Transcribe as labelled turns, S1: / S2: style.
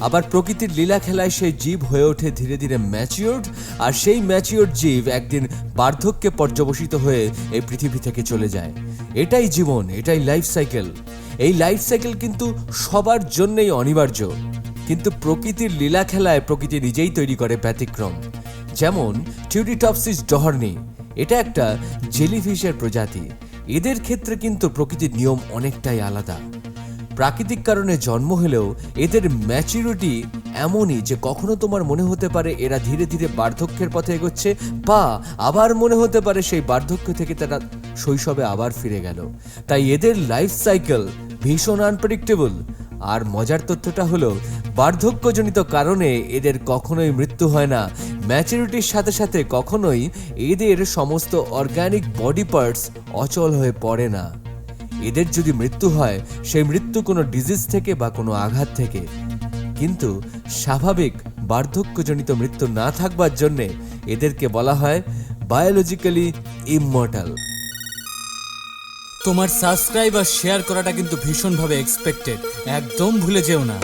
S1: আবার প্রকৃতির লীলা খেলায় সেই জীব হয়ে ওঠে ধীরে ধীরে ম্যাচিওর্ড আর সেই ম্যাচিওর্ড জীব একদিন বার্ধক্যে পর্যবসিত হয়ে এই পৃথিবী থেকে চলে যায়। এটাই জীবন, এটাই লাইফ সাইকেল এই লাইফ সাইকেল কিন্তু সবার জন্যই অনিবার্য। কিন্তু প্রকৃতির লীলা খেলায় প্রকৃতি নিজেই তৈরি করে ব্যতিক্রম। যেমন টিউরিটপসিস ডহর্নি এটা একটা জেলিফিশের প্রজাতি। এদের ক্ষেত্রে কিন্তু প্রকৃতির নিয়ম অনেকটাই আলাদা। প্রাকৃতিক কারণে জন্ম হলেও এদের ম্যাচুরিটি এমনই যে কখনো তোমার মনে হতে পারে এরা ধীরে ধীরে বার্ধক্যের পথে এগোচ্ছে বা আবার মনে হতে পারে সেই বার্ধক্য থেকে তারা শৈশবে আবার ফিরে গেল। তাই এদের লাইফ সাইকেল ভীষণ আনপ্রেডিক্টেবল আর মজার তথ্যটা হলো, বার্ধক্যজনিত কারণে এদের কখনোই মৃত্যু হয় না। ম্যাচুরিটির সাথে সাথে কখনোই এদের সমস্ত অর্গানিক বডি পার্টস অচল হয়ে পড়ে না। এদের যদি মৃত্যু হয়, সেই মৃত্যু কোনো ডিজিজ থেকে বা কোনো আঘাত থেকে। কিন্তু স্বাভাবিক বার্ধক্যজনিত মৃত্যু না থাকবার জন্যে এদেরকে বলা হয় বায়োলজিক্যালি ইমমর্টাল তোমার সাবস্ক্রাইব আর শেয়ার করাটা কিন্তু ভীষণভাবে এক্সপেক্টেড একদম ভুলে যেও না।